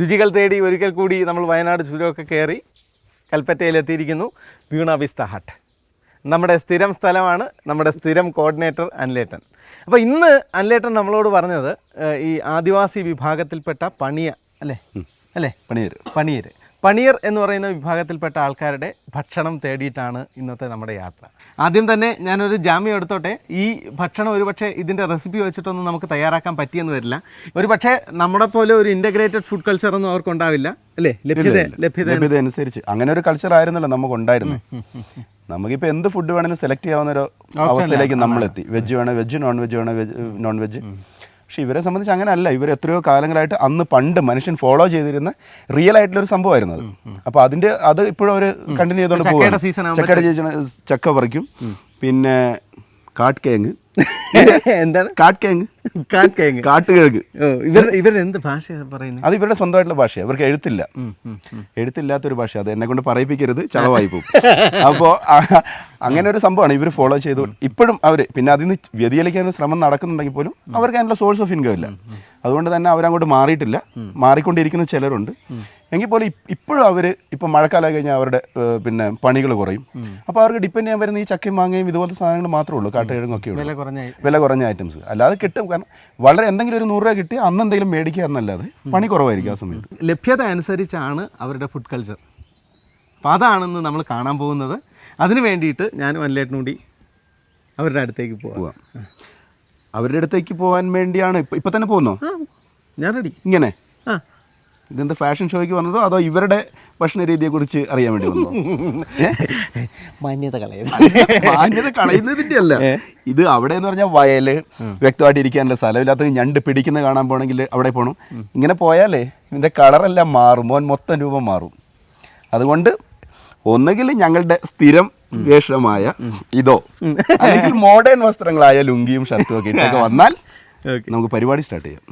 രുചികൾ തേടി ഒരിക്കൽ കൂടി നമ്മൾ വയനാട് ചുരമൊക്കെ കയറി കൽപ്പറ്റയിലെത്തിയിരിക്കുന്നു വീണ വിസ്ത ഹട്ട്. നമ്മുടെ സ്ഥിരം സ്ഥലമാണ്. നമ്മുടെ സ്ഥിരം കോർഡിനേറ്റർ അൻലേട്ടൻ അപ്പോൾ ഇന്ന് അൻലേട്ടൻ നമ്മളോട് പറഞ്ഞത് ഈ ആദിവാസി വിഭാഗത്തിൽപ്പെട്ട പണിയ അല്ലേ? അല്ലേ? പണിയര്. പണിയർ പണിയർ എന്ന് പറയുന്ന വിഭാഗത്തിൽപ്പെട്ട ആൾക്കാരുടെ ഭക്ഷണം തേടിയിട്ടാണ് ഇന്നത്തെ നമ്മുടെ യാത്ര. ആദ്യം തന്നെ ഞാനൊരു ജാമ്യം എടുത്തോട്ടെ. ഈ ഭക്ഷണം ഒരുപക്ഷെ ഇതിന്റെ റെസിപ്പി വെച്ചിട്ടൊന്നും നമുക്ക് തയ്യാറാക്കാൻ പറ്റിയെന്ന് വരില്ല. ഒരുപക്ഷെ നമ്മുടെ പോലെ ഒരു ഇന്റഗ്രേറ്റഡ് ഫുഡ് കൾച്ചർ ഒന്നും അവർക്ക് ഉണ്ടാവില്ല. അല്ലേ? ലഭ്യത ലഭ്യത ലഭ്യത അനുസരിച്ച്. അങ്ങനെ ഒരു കൾച്ചർ ആയിരുന്നല്ലോ നമുക്ക് ഉണ്ടായിരുന്നു. നമുക്കിപ്പോൾ എന്ത് ഫുഡ് വേണമെങ്കിലും സെലക്ട് ചെയ്യാവുന്ന ഒരു അവസ്ഥയിലേക്ക് നമ്മളെത്തി. വെജ് വേണോ വെജ് നോൺ വെജ് വേണോ വെജ് നോൺ വെജ് പക്ഷെ ഇവരെ സംബന്ധിച്ച് അങ്ങനെ അല്ല ഇവർ എത്രയോ കാലങ്ങളായിട്ട് അന്ന് പണ്ട് മനുഷ്യൻ ഫോളോ ചെയ്തിരുന്ന റിയൽ ആയിട്ടുള്ള ഒരു സംഭവമായിരുന്നു അത്. അപ്പോൾ അതിന്റെ അത് ഇപ്പോഴും അവർ കണ്ടിന്യൂ ചെയ്തുകൊണ്ട് ചക്കയുടെ പോവാണ്. ചക്കയുടെ സീസൺ ചക്ക പറിക്കും. പിന്നെ കാട്ട്കിഴങ്ങ് എന്താണ്? കാട്ട്കിഴങ്ങ് കാട്ടുകേങ്ങ് കാട്ടുകിഴങ്ങ് ഓ ഇവർ എന്ത് ഭാഷയാണ് പറയുന്നത് അത് ഇവരുടെ സ്വന്തമായിട്ടുള്ള ഭാഷയാണ് ഇവർക്ക് എഴുത്തില്ല. എഴുത്തില്ലാത്തൊരു ഭാഷ അത് എന്നെ കൊണ്ട് പറയിപ്പിക്കരുത്. ചളവായി പോകും അപ്പോൾ അങ്ങനെ ഒരു സംഭവമാണ് ഇവർ ഫോളോ ചെയ്തു. ഇപ്പോഴും അവർ പിന്നെ അതിൽ നിന്ന് വ്യതിചലിക്കാൻ ശ്രമം നടക്കുന്നുണ്ടെങ്കിൽ പോലും അവർക്ക് അതിനുള്ള സോഴ്സ് ഓഫ് ഇൻകം ഇല്ല. അതുകൊണ്ട് തന്നെ അവരങ്ങോട്ട് മാറിയിട്ടില്ല. മാറിക്കൊണ്ടിരിക്കുന്ന ചിലരുണ്ട്. എങ്കിൽ പോലും ഇപ്- ഇപ്പോഴും അവർ ഇപ്പം മഴക്കാലം കഴിഞ്ഞാൽ അവരുടെ പിന്നെ പണികൾ കുറയും. അപ്പോൾ അവർക്ക് ഡിപ്പെൻഡ് ചെയ്യാൻ വരുന്ന ഈ ചക്കയും മാങ്ങയും ഇതുപോലത്തെ സാധനങ്ങൾ മാത്രമേ ഉള്ളൂ കാട്ടുകിഴങ്ങൊക്കെ ഉള്ളൂ. വില കുറഞ്ഞ വില കുറഞ്ഞ ഐറ്റംസ്. അല്ലാതെ കിട്ടും. കാരണം വളരെ എന്തെങ്കിലും ഒരു നൂറ് രൂപ കിട്ടി അന്ന് എന്തെങ്കിലും മേടിക്കുക എന്നല്ലാതെ പണി കുറവായിരിക്കും ആ സമയത്ത്. ലഭ്യത അനുസരിച്ചാണ് അവരുടെ ഫുഡ് കൾച്ചർ അപ്പോൾ അതാണെന്ന് നമ്മൾ കാണാൻ പോകുന്നത്. അതിന് വേണ്ടിയിട്ട് ഞാൻ വല്ലേട്ടനും കൂടി അവരുടെ അടുത്തേക്ക് പോവാം. അവരുടെ അടുത്തേക്ക് പോകാൻ വേണ്ടിയാണ്. ഇപ്പം ഇപ്പം തന്നെ പോകുന്നോ? ഞാൻ റെഡി ഇങ്ങനെ? ആ. ഇതെന്താ ഫാഷൻ ഷോയ്ക്ക് വന്നതോ? അതോ ഇവരുടെ ഭക്ഷണ രീതിയെക്കുറിച്ച് അറിയാൻ വേണ്ടി വന്നു മാന്യത കളയുന്നത്. മാന്യത കളയുന്നതിന്റെ അല്ല. ഇത് അവിടെ എന്ന് പറഞ്ഞാൽ വയൽ വ്യക്തമായിട്ട് ഇരിക്കാനുള്ള സ്ഥലമില്ലാത്ത ഞണ്ട് പിടിക്കുന്ന കാണാൻ പോകണമെങ്കിൽ അവിടെ പോകണം ഇങ്ങനെ പോയാലേ ഇതിന്റെ കളറെല്ലാം മാറും. മോൻ മൊത്തം രൂപം മാറും. അതുകൊണ്ട് ഒന്നുകിൽ ഞങ്ങളുടെ സ്ഥിരം വേഷമായ ഇതോ അല്ലെങ്കിൽ മോഡേൺ വസ്ത്രങ്ങളായ ലുങ്കിയും ഷർട്ടും ഒക്കെ ഇട്ടൊക്കെ വന്നാൽ നമുക്ക് പരിപാടി സ്റ്റാർട്ട് ചെയ്യാം.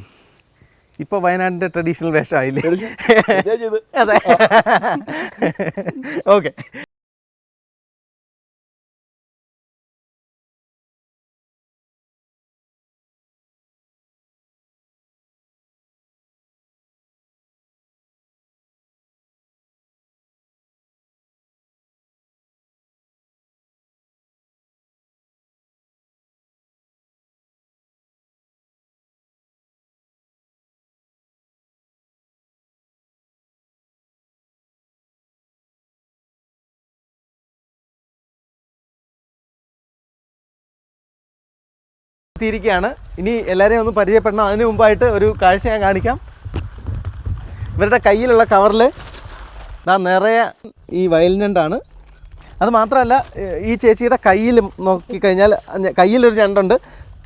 ഇപ്പോൾ വയനാടിന്റെ ട്രഡീഷണൽ വേഷമായില്ലേ? അതെ. ഓക്കെ എത്തിയിരിക്കുകയാണ്. ഇനി എല്ലാവരെയും ഒന്ന് പരിചയപ്പെടണം. അതിന് മുമ്പായിട്ട് ഒരു കാഴ്ച ഞാൻ കാണിക്കാം. ഇവരുടെ കയ്യിലുള്ള കവറിൽ ഇതാ നിറയെ ഈ വയലിഞ്ഞണ്ടാണ് അത് മാത്രമല്ല ഈ ചേച്ചിയുടെ കയ്യിലും നോക്കിക്കഴിഞ്ഞാൽ ആ കയ്യിലൊരു ഞണ്ടുണ്ട്.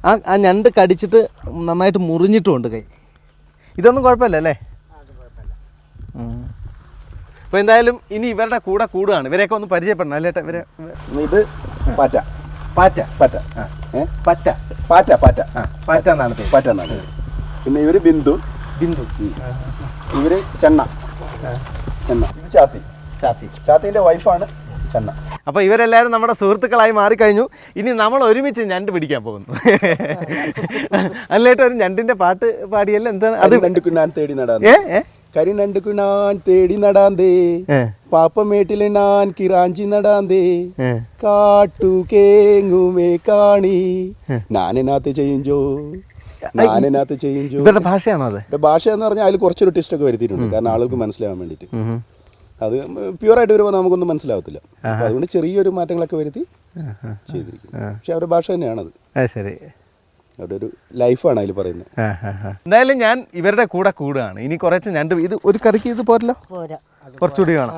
ആ ആ ഞണ്ട് കടിച്ചിട്ട് നന്നായിട്ട് മുറിഞ്ഞിട്ടുമുണ്ട് കൈ. ഇതൊന്നും കുഴപ്പമില്ല അല്ലേ? അപ്പോൾ എന്തായാലും ഇനി ഇവരുടെ കൂടെ കൂടുകയാണ്. ഇവരെയൊക്കെ ഒന്ന് പരിചയപ്പെടണം. അല്ലേ ഏട്ടാ? ഇവരെ ഇവ- ഇത് പാറ്റ. പാറ്റ പാറ്റ. ഏ? പറ്റ. പാറ്റ പാറ്റ. പാറ്റ എന്നാണ് പേര്. പാറ്റ എന്നാണ് പിന്നെ ഇവർ ബിന്ദു. ബിന്ദു. ഇവർ ചെണ്ണ ചെണ്ണ ഇത് ചാത്തി. ചാത്തി. ചാത്തിന്റെ വൈഫാണ് ചെണ്ണ അപ്പോൾ ഇവരെല്ലാവരും നമ്മുടെ സുഹൃത്തുക്കളായി മാറിക്കഴിഞ്ഞു. ഇനി നമ്മൾ ഒരുമിച്ച് ഞണ്ട് പിടിക്കാൻ പോകുന്നു. അല്ലേട്ടോ ഒരു ഞണ്ടിന്റെ പാട്ട് പാടിയല്ല? എന്താണ്? അത് കരിനണ്ട് കുണ്ണാൻ തേടി നടന്നു ഏ? നണ്ടുക്കു നാൻ തേടി നടാന്തേ. പാപ്പ പാപ്പമേട്ടിലെ നാൻ കിറാഞ്ചി നടാന്തേ. കാട്ടു കേങ്ങുമേ കാണി. ഞാനിനകത്ത് ചെയ്യുഞ്ചോ. ഞാനിനകത്ത് ചെയ്യുഞ്ചോ. ഇവരുടെ ഭാഷയാണോ അത്? ഭാഷ എന്ന് പറഞ്ഞാൽ അതിൽ കുറച്ചൊരു ട്വിസ്റ്റ് ഒക്കെ വരുത്തിയിട്ടുണ്ട്. കാരണം ആളുകൾക്ക് മനസ്സിലാവാൻ വേണ്ടിട്ട് അത് പ്യുവറായിട്ട് വരുമ്പോൾ നമുക്കൊന്നും മനസ്സിലാവത്തില്ല. അതുകൊണ്ട് ചെറിയൊരു മാറ്റങ്ങളൊക്കെ വരുത്തി ചെയ്തിരിക്കും പക്ഷെ അവരുടെ ഭാഷ തന്നെയാണത്. ശരി. അവരുടെ ഒരു ലൈഫാണ് അതിൽ പറയുന്നത് എന്തായാലും ഞാൻ ഇവരുടെ കൂടെ കൂടുകയാണ്. ഇനി കുറച്ച് ഞണ്ട് ഇത് ഒരു കറിക്ക് ഇത് പോരല്ലോ? കുറച്ചുകൂടി വേണം.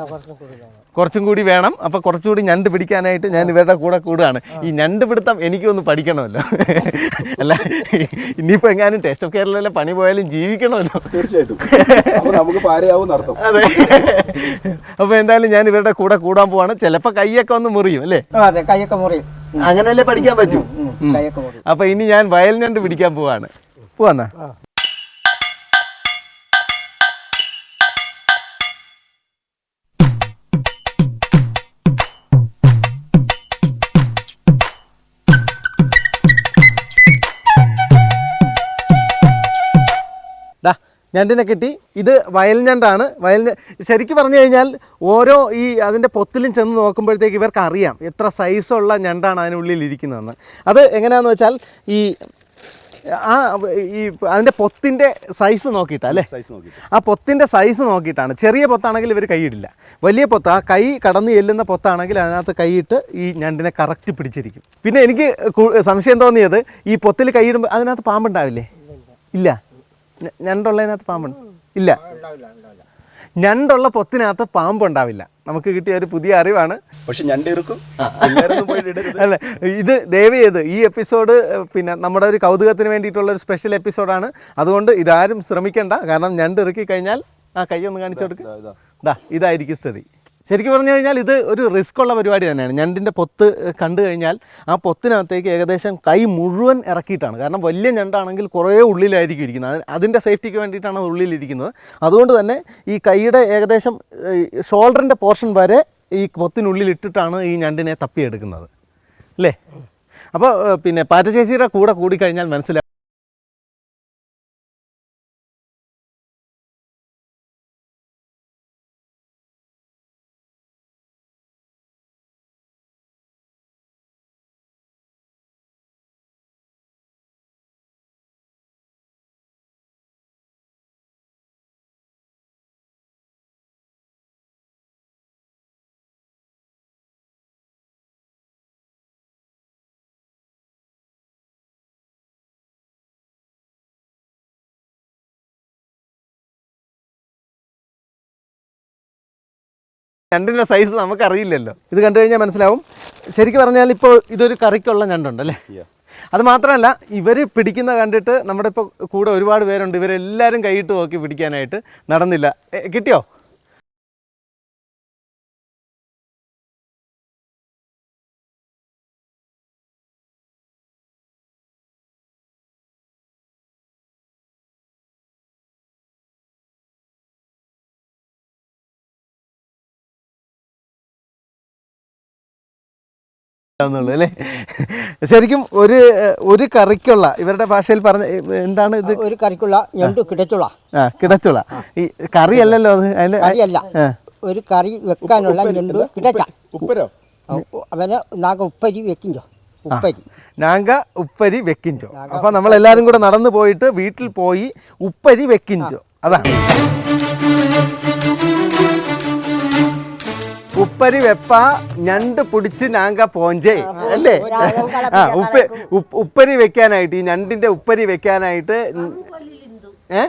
കുറച്ചും കൂടി വേണം. അപ്പോൾ കുറച്ചുകൂടി ഞണ്ട് പിടിക്കാനായിട്ട് ഞാൻ ഇവരുടെ കൂടെ കൂടുകയാണ്. ഈ ഞണ്ട് പിടുത്തം എനിക്കൊന്ന് പഠിക്കണമല്ലോ. അല്ല ഇനിയിപ്പോൾ എങ്ങാനും ടേസ്റ്റ് ഓഫ് കേരളയിലെ പണി പോയാലും ജീവിക്കണമല്ലോ. തീർച്ചയായിട്ടും. നമുക്ക് നടത്തും അതെ. അപ്പോൾ എന്തായാലും ഞാൻ ഇവരുടെ കൂടെ കൂടാൻ പോവാണ്. ചിലപ്പോൾ കൈയൊക്കെ ഒന്ന് മുറിയും അല്ലേ? അതെ കൈയൊക്കെ മുറിയും. അങ്ങനെയല്ലേ പഠിക്കാൻ പറ്റും. അപ്പൊ ഇനി ഞാൻ വയൽ ഞണ്ട് പിടിക്കാൻ പോവാണ്. പോവാന്നാ? ഞണ്ടിനെ കിട്ടി. ഇത് വയൽ ഞണ്ടാണ്. വയൽ ശരിക്കും പറഞ്ഞു കഴിഞ്ഞാൽ ഓരോ ഈ അതിന്റെ പൊത്തിലും ചെന്ന് നോക്കുമ്പോഴത്തേക്ക് ഇവർക്ക് അറിയാം എത്ര സൈസുള്ള ഞണ്ടാണ് അതിനുള്ളിൽ ഇരിക്കുന്നതെന്ന് അത് എങ്ങനെയാണെന്ന് വെച്ചാൽ ഈ ആ ഈ അതിന്റെ പൊത്തിന്റെ സൈസ് നോക്കിയിട്ടാണ് അല്ലേ? സൈസ് നോക്കി ആ പൊത്തിന്റെ സൈസ് നോക്കിയിട്ടാണ്. ചെറിയ പൊത്താണെങ്കിൽ ഇവർ കൈയിടില്ല. വലിയ പൊത്ത് ആ കൈ കടന്ന് ചെല്ലുന്ന പൊത്താണെങ്കിൽ അതിനകത്ത് കൈയിട്ട് ഈ ഞണ്ടിനെ കറക്റ്റ് പിടിച്ചിരിക്കും. പിന്നെ എനിക്ക് സംശയം തോന്നിയത് ഈ പൊത്തിൽ കൈയിടുമ്പോൾ അതിനകത്ത് പാമ്പുണ്ടാവില്ലേ? ഇല്ല. ഞണ്ടുള്ളതിനകത്ത് പാമ്പുണ്ട്. ഇല്ല. ഞണ്ടുള്ള പൊത്തിനകത്ത് പാമ്പുണ്ടാവില്ല നമുക്ക് കിട്ടിയ ഒരു പുതിയ അറിവാണ്. പക്ഷെ ഞണ്ട് ഇറുക്കും. എല്ലാവരും പോയി ഇടരുത്. അല്ല ഇത് ദയവ് ചെയ്ത് ഈ എപ്പിസോഡ് പിന്നെ നമ്മുടെ ഒരു കൗതുകത്തിന് വേണ്ടിയിട്ടുള്ള ഒരു സ്പെഷ്യൽ എപ്പിസോഡാണ് അതുകൊണ്ട് ഇതാരും ശ്രമിക്കണ്ട. കാരണം ഞണ്ട് ഇറക്കി കഴിഞ്ഞാൽ ആ കൈ ഒന്ന് കാണിച്ചു കൊടുക്കുക ഇതായിരിക്കും സ്ഥിതി. ശരിക്കും പറഞ്ഞു കഴിഞ്ഞാൽ ഇത് ഒരു റിസ്ക് ഉള്ള പരിപാടി തന്നെയാണ്. ഞണ്ടിന്റെ പൊത്ത് കണ്ടു കഴിഞ്ഞാൽ ആ പൊത്തിനകത്തേക്ക് ഏകദേശം കൈ മുഴുവൻ ഇറക്കിയിട്ടാണ്. കാരണം വലിയ ഞണ്ടാണെങ്കിൽ കുറേ ഉള്ളിലായിരിക്കും ഇരിക്കുന്നത്. അത് അതിന്റെ സേഫ്റ്റിക്ക് വേണ്ടിയിട്ടാണ് അത് ഉള്ളിലിരിക്കുന്നത്. അതുകൊണ്ട് തന്നെ ഈ കൈയുടെ ഏകദേശം ഷോൾഡറിന്റെ പോർഷൻ വരെ ഈ പൊത്തിനുള്ളിൽ ഇട്ടിട്ടാണ് ഈ ഞണ്ടിനെ തപ്പിയെടുക്കുന്നത്. അല്ലേ? അപ്പോൾ പിന്നെ പാറ്റച്ചേച്ചിയുടെ കൂടെ കൂടിക്കഴിഞ്ഞാൽ മനസ്സിലാവും. ഞണ്ടിന്റെ സൈസ് നമുക്കറിയില്ലല്ലോ. ഇത് കണ്ടു കഴിഞ്ഞാൽ മനസ്സിലാവും. ശരിക്കും പറഞ്ഞാൽ ഇപ്പോൾ ഇതൊരു കറിക്കുള്ള ഞണ്ടുണ്ട് അല്ലേ അത് മാത്രമല്ല ഇവർ പിടിക്കുന്ന കണ്ടിട്ട് നമ്മുടെ ഇപ്പോൾ കൂടെ ഒരുപാട് പേരുണ്ട്. ഇവരെല്ലാവരും കൈയിട്ട് നോക്കി പിടിക്കാനായിട്ട് നടന്നില്ല. കിട്ടിയോ? എന്നുള്ളൂ അല്ലേ? ശരിക്കും ഒരു ഒരു കറിക്കുള്ള ഇവരുടെ ഭാഷയിൽ പറഞ്ഞ എന്താണ് ഇത്? ഒരു കറിക്കുള്ള ഞണ്ട് കിടച്ചുള്ള. ആ കിടച്ചുള ഈ കറി അല്ലല്ലോ അത് അതിന്റെ. ഒരു കറി വെക്കാനുള്ള ഞണ്ട് കിടച്ച. ഉപ്പരോ? അവനെ നാഗ ഉപ്പരി വെക്കിഞ്ചോ? ഉപ്പരി. നാങ്ക ഉപ്പരി വെക്കിഞ്ചോ. അപ്പൊ നമ്മൾ എല്ലാരും കൂടെ നടന്നു പോയിട്ട് വീട്ടിൽ പോയി ഉപ്പരി വെക്കിഞ്ചോ. അതാണ്. ഉപ്പരി വെപ്പ ഞണ്ട് പിടിച്ച് നാങ്ക പോഞ്ചേ. അല്ലേ? ആ ഉപ്പ ഉപ്പരി വെക്കാനായിട്ട് ഈ ഞണ്ടിന്റെ ഉപ്പരി വെക്കാനായിട്ട് ഞണ്ട്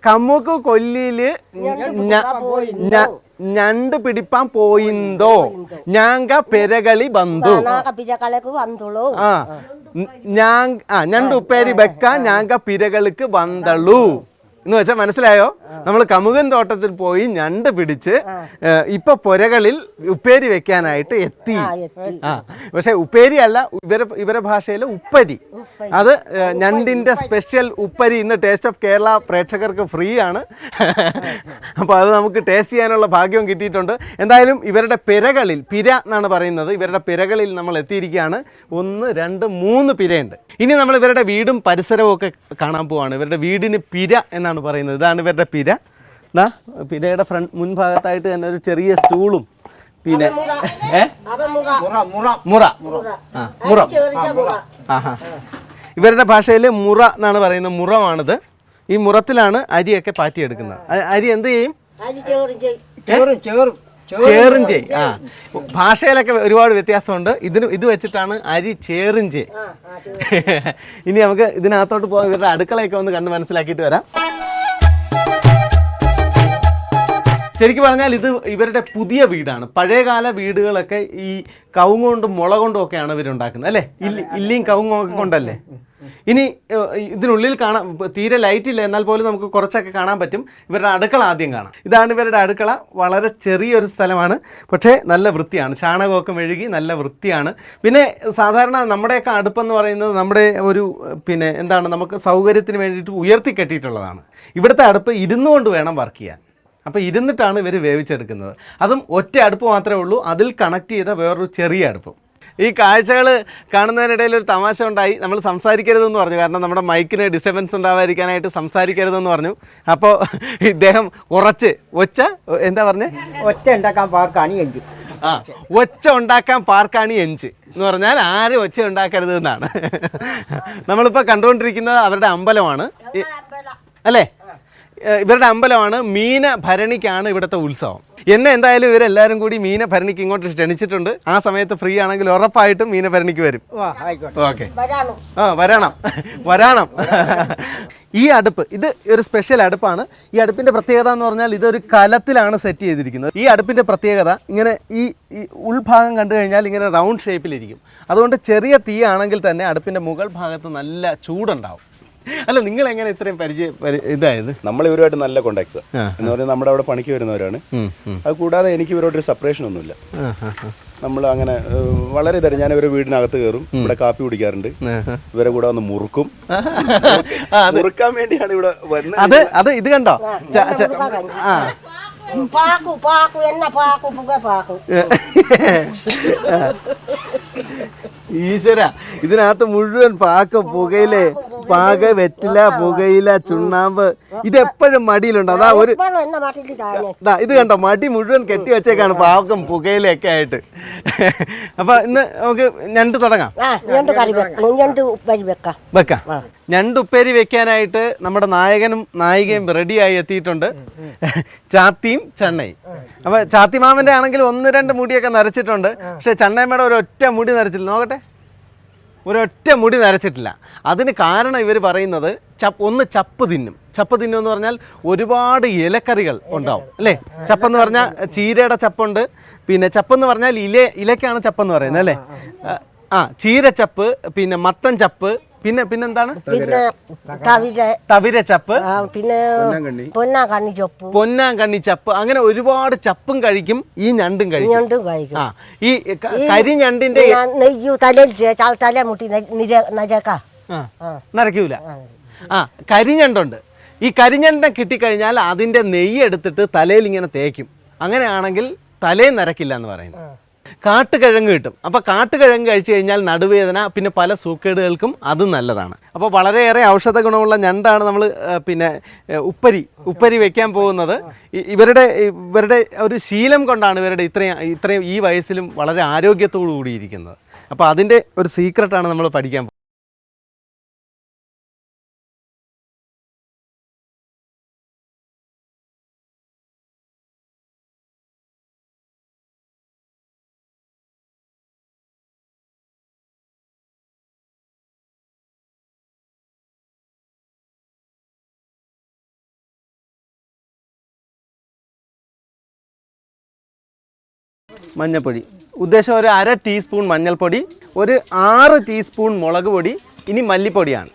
കമുക്ക് കൊല്ലിൽ ഞണ്ട് ആ. പിടിപ്പാൻ പോയിന്തോ ഞാങ്ക പെരകളി ബന്ധു. നാക പിരകളക്ക് ആ. ഞാൻ ആ ഞണ്ട് ഉപ്പേരി വെക്ക ഞാൻ പിരകൾക്ക് വന്തളു എന്ന് വെച്ചാൽ മനസ്സിലായോ? നമ്മൾ കമുകൻ തോട്ടത്തിൽ പോയി ഞണ്ട് പിടിച്ച് ഇപ്പൊ പുരകളിൽ ഉപ്പേരി വെക്കാനായിട്ട് എത്തി. ആ പക്ഷെ ഉപ്പേരി അല്ല ഇവരെ ഇവരെ ഭാഷയിൽ ഉപ്പരി. അത് ഞണ്ടിന്റെ സ്പെഷ്യൽ ഉപ്പരി ഇന്ന് ടേസ്റ്റ് ഓഫ് കേരള പ്രേക്ഷകർക്ക് ഫ്രീ ആണ് അപ്പോൾ അത് നമുക്ക് ടേസ്റ്റ് ചെയ്യാനുള്ള ഭാഗ്യവും കിട്ടിയിട്ടുണ്ട്. എന്തായാലും ഇവരുടെ പിരകളിൽ പിര എന്നാണ് പറയുന്നത് ഇവരുടെ പിരകളിൽ നമ്മൾ എത്തിയിരിക്കുകയാണ്. ഒന്ന് രണ്ട് മൂന്ന് പിരയുണ്ട്. ഇനി നമ്മൾ ഇവരുടെ വീടും പരിസരവും ഒക്കെ കാണാൻ പോവാണ്. ഇവരുടെ വീടിന് പിര എന്നാണ് പറയുന്നത്. ഇതാണ് ഇവരുടെ പിര. എന്നാ പിരയുടെ ഫ്രണ്ട് മുൻഭാഗത്തായിട്ട് തന്നെ ഒരു ചെറിയ സ്റ്റൂളും. പിന്നെ ഏ? മുറ ആ മുറം. ആഹാ. ഇവരുടെ ഭാഷയിൽ മുറ എന്നാണ് പറയുന്നത് മുറമാണിത്. ഈ മുറത്തിലാണ് അരിയൊക്കെ പാറ്റിയെടുക്കുന്നത്. അരി എന്ത് ചെയ്യും? അത് ചേറും ചേറും ചേറും ചെയ്. ആ ഭാഷയിലൊക്കെ ഒരുപാട് വ്യത്യാസമുണ്ട്. ഇതിന് ഇത് വെച്ചിട്ടാണ് അരി ചേറും ചെയ്. ഇനി നമുക്ക് ഇതിനകത്തോട്ട് പോകാൻ ഇവരുടെ അടുക്കളയൊക്കെ ഒന്ന് കണ്ട് മനസ്സിലാക്കിയിട്ട് വരാം. ശരിക്കും പറഞ്ഞാൽ ഇത് ഇവരുടെ പുതിയ വീടാണ്. പഴയകാല വീടുകളൊക്കെ ഈ കവുങ്ങ് കൊണ്ടും മുള കൊണ്ടും ഒക്കെയാണ് ഇവരുണ്ടാക്കുന്നത് അല്ലേ? ഇല്ലി ഇല്ലിയും കവുങ്ങും ഒക്കെ കൊണ്ടല്ലേ? ഇനി ഇതിനുള്ളിൽ കാണാൻ തീരെ ലൈറ്റ് ഇല്ല എന്നാൽ പോലും നമുക്ക് കുറച്ചൊക്കെ കാണാൻ പറ്റും. ഇവരുടെ അടുക്കള ആദ്യം കാണാം. ഇതാണ് ഇവരുടെ അടുക്കള. വളരെ ചെറിയൊരു സ്ഥലമാണ്. പക്ഷേ നല്ല വൃത്തിയാണ്. ചാണകമൊക്കെ മെഴുകി നല്ല വൃത്തിയാണ്. പിന്നെ സാധാരണ നമ്മുടെയൊക്കെ അടുപ്പെന്ന് പറയുന്നത് നമ്മുടെ ഒരു പിന്നെ എന്താണ് നമുക്ക് സൗകര്യത്തിന് വേണ്ടിയിട്ട് ഉയർത്തി കെട്ടിയിട്ടുള്ളതാണ്. ഇവിടുത്തെ അടുപ്പ് ഇരുന്നുകൊണ്ട് വേണം വർക്ക് ചെയ്യാൻ. അപ്പോൾ ഇരുന്നിട്ടാണ് ഇവർ വേവിച്ചെടുക്കുന്നത്. അതും ഒറ്റ അടുപ്പ് മാത്രമേ ഉള്ളൂ. അതിൽ കണക്ട് ചെയ്ത വേറൊരു ചെറിയ അടുപ്പും. ഈ കാഴ്ചകൾ കാണുന്നതിനിടയിൽ ഒരു തമാശ ഉണ്ടായി. നമ്മൾ സംസാരിക്കരുതെന്ന് പറഞ്ഞു. കാരണം നമ്മുടെ മൈക്കിന് ഡിസ്റ്റർബൻസ് ഉണ്ടാവാതിരിക്കാനായിട്ട് സംസാരിക്കരുതെന്ന് പറഞ്ഞു. അപ്പോൾ ഇദ്ദേഹം ഉറച്ച് ഒച്ച എന്താ പറഞ്ഞേ? ഒച്ച ഉണ്ടാക്കാൻ പാർക്കാണ് എഞ്ച് ആ ഒച്ച ഉണ്ടാക്കാൻ പാർക്കാണ് എഞ്ച് എന്ന് പറഞ്ഞാൽ ആരും ഒച്ച ഉണ്ടാക്കരുത് എന്നാണ് നമ്മളിപ്പോൾ കണ്ടുകൊണ്ടിരിക്കുന്നത് അവരുടെ അമ്പലമാണ്. അല്ലേ? ഇവരുടെ അമ്പലമാണ് മീന ഭരണിക്കാണ് ഇവിടുത്തെ ഉത്സവം. എന്നെ എന്തായാലും ഇവരെല്ലാവരും കൂടി മീന ഭരണിക്ക് ഇങ്ങോട്ട് ക്ഷണിച്ചിട്ടുണ്ട്. ആ സമയത്ത് ഫ്രീ ആണെങ്കിൽ ഉറപ്പായിട്ടും മീന ഭരണിക്ക് വരും. ഓക്കെ. വരാണു? ആ വരണം. വരണം. ഈ അടുപ്പ് ഇത് ഒരു സ്പെഷ്യൽ അടുപ്പാണ്. ഈ അടുപ്പിന്റെ പ്രത്യേകത എന്ന് പറഞ്ഞാൽ ഇതൊരു കലത്തിലാണ് സെറ്റ് ചെയ്തിരിക്കുന്നത്. ഈ അടുപ്പിന്റെ പ്രത്യേകത ഇങ്ങനെ ഈ ഈ ഉൾഭാഗം കണ്ടു കഴിഞ്ഞാൽ ഇങ്ങനെ റൗണ്ട് ഷേപ്പിലിരിക്കും അതുകൊണ്ട് ചെറിയ തീ ആണെങ്കിൽ തന്നെ അടുപ്പിന്റെ മുകൾ ഭാഗത്ത് നല്ല ചൂടുണ്ടാവും. അല്ല നിങ്ങൾ എങ്ങനെ ഇത്രയും പരിചയം പരി- ഇതായത്? നമ്മൾ ഇവരുമായിട്ട് നല്ല കോണ്ടാക്ട്സ്. എന്ന് പറഞ്ഞാൽ നമ്മുടെ അവിടെ പണിക്ക് വരുന്നവരാണ്. അത് കൂടാതെ എനിക്ക് ഇവരോടൊരു സെപ്പറേഷൻ ഒന്നുമില്ല. നമ്മൾ അങ്ങനെ വളരെ ഇതായിരുന്നു ഞാൻ ഇവരെ വീടിനകത്ത് കയറും. ഇവിടെ കാപ്പി കുടിക്കാറുണ്ട്. ഇവരെ കൂടെ ഒന്ന് മുറുക്കും. മുറുക്കാൻ വേണ്ടിയാണ് ഇവിടെ വരുന്നത് അത് അത് ഇത് കണ്ടോ? ആ പാക്കു പാക്കു എന്ന പാക്കു പുക പാക്കു. ഈശ്വര ഇതിനകത്ത് മുഴുവൻ പാക്ക പുകയിലെ പാക വെറ്റില പുകയില ചുണ്ണാമ്പ് ഇത് എപ്പോഴും മടിയിലുണ്ട്. അതാ ഒരു ഇത്. കണ്ടോ മടി മുഴുവൻ കെട്ടി വെച്ചേക്കാണ് പാവക്കം പുകയിലൊക്കെ ആയിട്ട്. അപ്പൊ ഇന്ന് നമുക്ക് ഞണ്ട് തുടങ്ങാം. ഞണ്ട് കറി വെക്കാം. ഞണ്ട് ഉപ്പരി വെക്കാം. വെക്കാം. ഞണ്ട് ഉപ്പേരി വെക്കാനായിട്ട് നമ്മുടെ നായകനും നായികയും റെഡിയായി എത്തിയിട്ടുണ്ട്. ചാത്തിയും ചണ്ണയും. അപ്പൊ ചാത്തി മാമന്റെ ആണെങ്കിൽ ഒന്ന് രണ്ട് മുടിയൊക്കെ നരച്ചിട്ടുണ്ട്. പക്ഷെ ചണ്ണയമ്മയുടെ ഒരൊറ്റ മുടി നരച്ചില്ല നോക്കട്ടെ. ഒരൊറ്റ മുടി നരച്ചിട്ടില്ല. അതിന് കാരണം ഇവർ പറയുന്നത് ചപ്പ് ഒന്ന് ചപ്പ് തിന്നും. ചപ്പ് തിന്നും എന്ന് പറഞ്ഞാൽ ഒരുപാട് ഇലക്കറികൾ ഉണ്ടാവും. അല്ലേ? ചപ്പെന്ന് പറഞ്ഞാൽ ചീരയുടെ ചപ്പുണ്ട്. പിന്നെ ചപ്പെന്ന് പറഞ്ഞാൽ ഇല ഇലക്കാണ് ചപ്പെന്ന് പറയുന്നത് അല്ലേ? ആ ചീരച്ചപ്പ് പിന്നെ മത്തൻ ചപ്പ് പിന്നെ പിന്നെന്താണ് പിന്നെ തവിര. തവിര ചപ്പ്. ആ, പിന്നെ പൊന്നാങ്കണ്ണി. കണ്ണി പൊന്നാങ്കണ്ണി പൊന്നാം ചപ്പ്. അങ്ങനെ ഒരുപാട് ചപ്പും കഴിക്കും ഈ ഞണ്ടും കഴിക്കും. ഞണ്ടും കഴിക്കും. ആ ഈ കരിഞ്ഞണ്ടിന്റെ നെയ്യു തലയിൽ ചേ- തല മുട്ടി ന- നിര നരക്ക. ആ, ആ. കരിഞ്ഞണ്ടുണ്ട് ഈ കരിഞ്ഞണ്ട കിട്ടിക്കഴിഞ്ഞാൽ അതിന്റെ നെയ്യ് എടുത്തിട്ട് തലയിൽ ഇങ്ങനെ തേക്കും. അങ്ങനെയാണെങ്കിൽ തലേ നരക്കില്ല എന്ന് പറയുന്നത് കാട്ടുകിഴങ്ങ് കിട്ടും. അപ്പോൾ കാട്ടുകിഴങ്ങ് കഴിച്ചു കഴിഞ്ഞാൽ നടുവേദന പിന്നെ പല സൂക്കേടുകൾക്കും അത് നല്ലതാണ്. അപ്പോൾ വളരെയേറെ ഔഷധ ഗുണമുള്ള ഞണ്ടാണ് നമ്മൾ പിന്നെ ഉപ്പരി ഉപ്പരി വെക്കാൻ പോകുന്നത്. ഇവരുടെ ഇവരുടെ ഒരു ശീലം കൊണ്ടാണ് ഇവരുടെ ഇത്രയും ഇത്രയും ഈ വയസ്സിലും വളരെ ആരോഗ്യത്തോടു കൂടിയിരിക്കുന്നത്. അപ്പോൾ അതിന്റെ ഒരു സീക്രട്ടാണ് നമ്മൾ പഠിക്കാൻ മഞ്ഞൾപ്പൊടി. ഉദ്ദേശം ഒരു അര ടീസ്പൂൺ മഞ്ഞൾപ്പൊടി ഒരു ആറ് ടീസ്പൂൺ മുളക് പൊടി ഇനി മല്ലിപ്പൊടിയാണ്.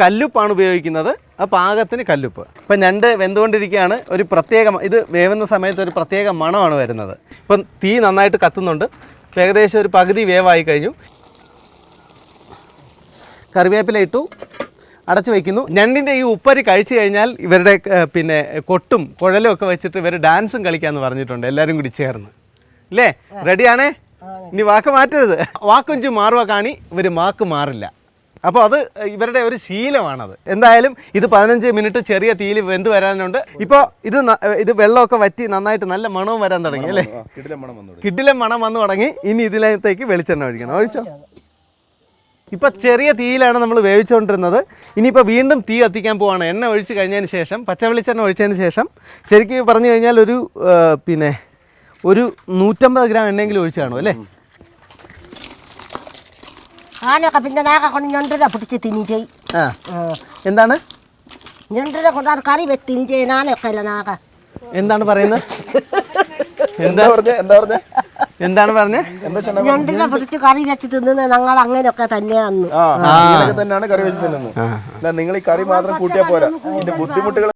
കല്ലുപ്പാണ് ഉപയോഗിക്കുന്നത്. ആ പാകത്തിന് കല്ലുപ്പ്. ഇപ്പം ഞണ്ട് വെന്തുകൊണ്ടിരിക്കുകയാണ്. ഒരു പ്രത്യേക ഇത് വേവുന്ന സമയത്ത് ഒരു പ്രത്യേക മണമാണ് വരുന്നത്. ഇപ്പം തീ നന്നായിട്ട് കത്തുന്നുണ്ട്. ഏകദേശം ഒരു പകുതി വേവായി കഴിഞ്ഞു. കറിവേപ്പില ഇട്ടു. അടച്ചു വയ്ക്കുന്നു. ഞണ്ടിന്റെ ഈ ഉപ്പരി കഴിച്ചു കഴിഞ്ഞാൽ ഇവരുടെ പിന്നെ കൊട്ടും കുഴലും ഒക്കെ വെച്ചിട്ട് ഇവർ ഡാൻസും കളിക്കാമെന്ന് പറഞ്ഞിട്ടുണ്ട്. എല്ലാവരും കൂടി ചേർന്ന്. അല്ലേ റെഡിയാണേ? ഇനി വാക്ക് മാറ്റരുത്. വാക്കൊഞ്ചു മാറുക കാണി ഇവർ വാക്ക് മാറില്ല. അപ്പോൾ അത് ഇവരുടെ ഒരു ശീലമാണത്. എന്തായാലും ഇത് പതിനഞ്ച് മിനിറ്റ് ചെറിയ തീയിൽ വെന്ത് വരാനുണ്ട്. ഇപ്പോൾ ഇത് ഇത് വെള്ളമൊക്കെ വറ്റി നന്നായിട്ട് നല്ല മണവും വരാൻ തുടങ്ങി അല്ലേ? കിടിലം മണം വന്നു തുടങ്ങി. കിഡിലെ മണം വന്നു തുടങ്ങി. ഇനി ഇതിലേക്ക് വെളിച്ചെണ്ണ ഒഴിക്കണം. ഒഴിച്ചോ? ഇപ്പൊ ചെറിയ തീയിലാണ് നമ്മൾ വേവിച്ചുകൊണ്ടിരുന്നത്. ഇനിയിപ്പോൾ വീണ്ടും തീ കത്തിക്കാൻ പോവാണ്. എണ്ണ ഒഴിച്ച് കഴിഞ്ഞതിന് ശേഷം പച്ചവെളിച്ചെണ്ണ ഒഴിച്ചതിന് ശേഷം ശരിക്കും പറഞ്ഞു കഴിഞ്ഞാൽ ഒരു പിന്നെ ഒരു നൂറ്റമ്പത് ഗ്രാം എണ്ണയെങ്കിലും ഒഴിച്ച് കാണും അല്ലേ? പിന്നെ നാക്ക കൊണ്ട് പിടിച്ച് ആ. എന്താണ്? ഞണ്ടിനെ കൊണ്ട് അത് കറി വെച്ച് തിന്നി ചെയ്യും അല്ല നാക്ക എന്താണ് പറയുന്നത്? എന്താ പറഞ്ഞേ? എന്താ പറഞ്ഞേ? എന്താണ് പറഞ്ഞത് ഞണ്ടിനെ പിടിച്ച് കറി വെച്ച് തിന്നുന്നത് ഞങ്ങൾ അങ്ങനെയൊക്കെ തന്നെയാണ് ആ തന്നെയാണ് കറി വെച്ച് തിന്നുന്നത്. അല്ല നിങ്ങൾ ഈ കറി മാത്രം കൂട്ടിയാൽ പോരാ. ഇതിന്റെ ബുദ്ധിമുട്ടുകൾ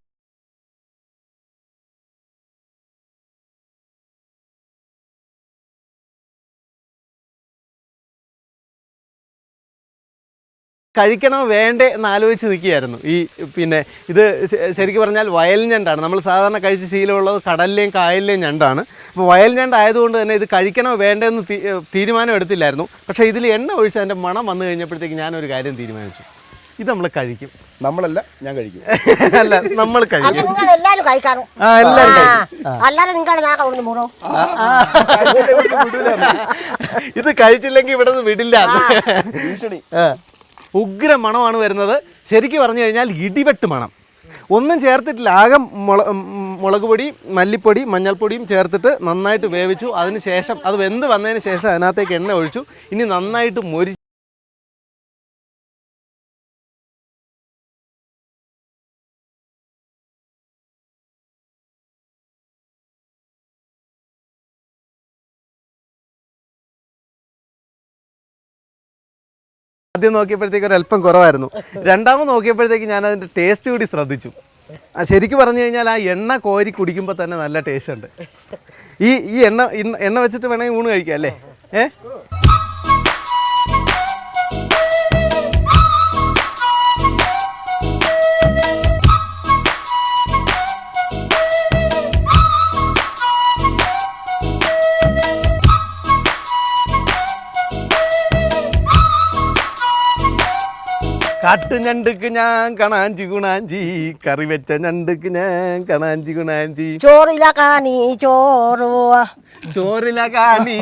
കഴിക്കണോ വേണ്ടേ എന്ന് ആലോചിച്ച് നിൽക്കുകയായിരുന്നു. ഈ പിന്നെ ഇത് ശരിക്കും പറഞ്ഞാൽ വയൽ ഞണ്ടാണ്. നമ്മൾ സാധാരണ കഴിച്ച് ശീലമുള്ളത് കടലിലെയും കായലിലെയും ഞണ്ടാണ്. അപ്പോൾ വയൽ ഞണ്ട് ആയതുകൊണ്ട് തന്നെ ഇത് കഴിക്കണോ വേണ്ടേ എന്ന് തീരുമാനം എടുത്തില്ലായിരുന്നു. പക്ഷേ ഇതിൽ എണ്ണ ഒഴിച്ച് അതിന്റെ മണം വന്നു കഴിഞ്ഞപ്പോഴത്തേക്ക് ഞാനൊരു കാര്യം തീരുമാനിച്ചു. ഇത് നമ്മൾ കഴിക്കും. നമ്മളല്ല ഞാൻ കഴിക്കും. അല്ല നമ്മൾ കഴിക്കും. നിങ്ങൾ എല്ലാരും കഴിക്കാറും. ആ അല്ലാതെ ഇത് കഴിച്ചില്ലെങ്കിൽ ഇവിടെ നിന്ന് വിടില്ല ഭീഷണി. ഉഗ്ര മണമാണ് വരുന്നത്. ശരിക്കും പറഞ്ഞു കഴിഞ്ഞാൽ ഇടിവെട്ട് മണം. ഒന്നും ചേർത്തിട്ടില്ല. ആകെ മുള മുളക് പൊടി മല്ലിപ്പൊടി മഞ്ഞൾപ്പൊടിയും ചേർത്തിട്ട് നന്നായിട്ട് വേവിച്ചു. അതിന് ശേഷം അത് വെന്ത് വന്നതിന് ശേഷം അതിനകത്തേക്ക് എണ്ണ ഒഴിച്ചു. ഇനി നന്നായിട്ട് മൊരി ആദ്യം നോക്കിയപ്പോഴത്തേക്ക് ഒരു അല്പം കുറവായിരുന്നു. രണ്ടാമത് നോക്കിയപ്പോഴത്തേക്ക് ഞാൻ അതിന്റെ ടേസ്റ്റ് കൂടി ശ്രദ്ധിച്ചു. ശരിക്കും പറഞ്ഞു കഴിഞ്ഞാൽ ആ എണ്ണ കോരി കുടിക്കുമ്പോൾ തന്നെ നല്ല ടേസ്റ്റ് ഉണ്ട്. ഈ ഈ എണ്ണ എണ്ണ വെച്ചിട്ട് വേണമെങ്കിൽ ഊണ് കഴിക്കാം അല്ലേ? ഏ? കാട്ടു ഞണ്ടുക്ക് ഞാൻ കണാഞ്ചി ഗുണാഞ്ചി കറി വെച്ച ഞണ്ടുക്ക് ഞാൻ കണാഞ്ചി ഗുണാഞ്ചി ചോറില കാണി ചോറുവ. ചോറില കാണി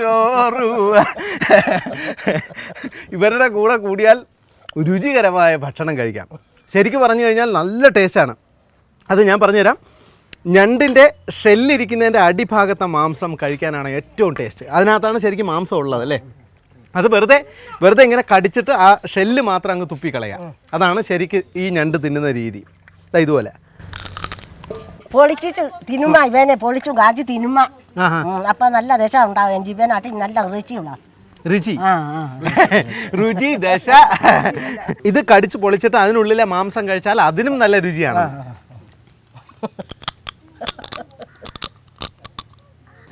ചോറു ഇവരുടെ കൂടെ കൂടിയാൽ രുചികരമായ ഭക്ഷണം കഴിക്കാം. ശരിക്കും പറഞ്ഞു കഴിഞ്ഞാൽ നല്ല ടേസ്റ്റാണ്. അത് ഞാൻ പറഞ്ഞുതരാം. ഞണ്ടിന്റെ ഷെല്ലിരിക്കുന്നതിന്റെ അടിഭാഗത്തെ മാംസം കഴിക്കാനാണ് ഏറ്റവും ടേസ്റ്റ്. അതിനകത്താണ് ശരിക്കും മാംസം ഉള്ളത് അല്ലേ? അത് വെറുതെ വെറുതെ ഇങ്ങനെ കടിച്ചിട്ട് ആ ഷെല്ല് മാത്രം അങ്ങ് തുപ്പി തുപ്പിക്കളയാം അതാണ് ശരിക്ക് ഈ ഞണ്ട് തിന്നുന്ന രീതി. ഇതുപോലെ. പൊളിച്ചിട്ട് തിന്നുമ്മ ഇവനെ പൊളിച്ചു കാച്ചി തിന്നുമ്മ. അപ്പൊ നല്ല രസം ഉണ്ടാകും ഇവനാട്ടി നല്ല രുചി ആ രുചി ദശ. ഇത് കടിച്ച് പൊളിച്ചിട്ട് അതിനുള്ളിലെ മാംസം കഴിച്ചാൽ അതിനും നല്ല രുചിയാണ്.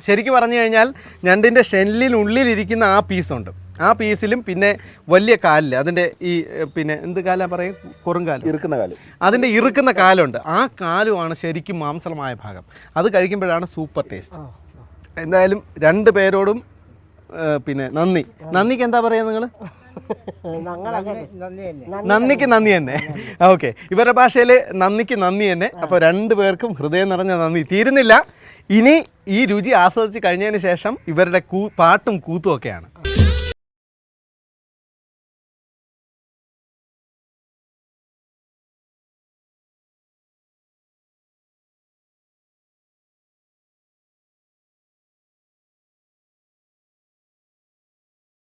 ശരിക്കും പറഞ്ഞു കഴിഞ്ഞാൽ ഞണ്ടിന്റെ ഷെല്ലിനുള്ളിലിരിക്കുന്ന ആ പീസുണ്ട് ആ പീസിലും പിന്നെ വലിയ കാലിൽ അതിന്റെ ഈ പിന്നെ എന്ത് കാലാ പറയും? കുറുങ്കാൽ. ഇറുക്കുന്ന കാൽ. അതിന്റെ ഇറുക്കുന്ന കാലുണ്ട്. ആ കാലുമാണ് ശരിക്കും മാംസളമായ ഭാഗം. അത് കഴിക്കുമ്പോഴാണ് സൂപ്പർ ടേസ്റ്റ് എന്തായാലും രണ്ട് പേരോടും പിന്നെ നന്ദി. നന്ദിക്ക് എന്താ പറയുക നിങ്ങൾ നന്ദിക്ക് നന്ദി തന്നെ. ഓക്കെ. ഇവരുടെ ഭാഷയിൽ നന്ദിക്ക് നന്ദി തന്നെ. അപ്പോൾ രണ്ടു പേർക്കും ഹൃദയം നിറഞ്ഞ നന്ദി. തീരുന്നില്ല. ഇനി ഈ രുചി ആസ്വദിച്ച് കഴിഞ്ഞതിന് ശേഷം ഇവരുടെ കൂ പാട്ടും കൂത്തും ഒക്കെയാണ്.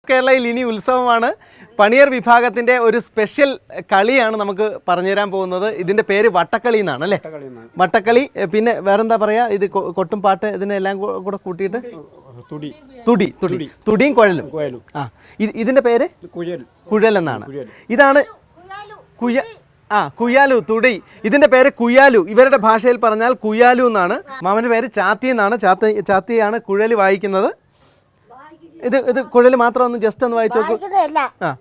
കേരളയിൽ ഇനി ഉത്സവമാണ്. പണിയർ വിഭാഗത്തിന്റെ ഒരു സ്പെഷ്യൽ കളിയാണ് നമുക്ക് പറഞ്ഞുതരാൻ പോകുന്നത്. ഇതിന്റെ പേര് വട്ടക്കളി എന്നാണ് അല്ലേ? വട്ടക്കളി പിന്നെ വേറെന്താ പറയാ? ഇത് കൊട്ടും പാട്ട് ഇതിനെല്ലാം കൂടെ കൂട്ടിയിട്ട്? തുടി. തുടി തുടി. തുടിയും കുഴലും. ആ ഇത് ഇതിന്റെ പേര്? കുഴൽ. കുഴൽ എന്നാണ്. ഇതാണ് കുയ ആ കുയാലു തുടി. ഇതിന്റെ പേര് കുയാലു. ഇവരുടെ ഭാഷയിൽ പറഞ്ഞാൽ കുയാലു എന്നാണ്. മാമന്റെ പേര് ചാത്തി എന്നാണ്. ചാത്തി ചാത്തിയാണ് കുഴൽ വായിക്കുന്നത്. ഇത് ഇത് കുഴൽ മാത്രം ഒന്ന് ജസ്റ്റ് ഒന്ന് വായിച്ചു നോക്കൂ. വായിക്കുന്നതല്ല. ആ.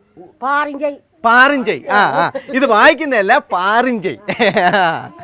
പാറിഞ്ചൈ പാറിഞ്ചൈ ആ ആ. ഇത് വായിക്കുന്നതല്ല പാറിഞ്ചൈ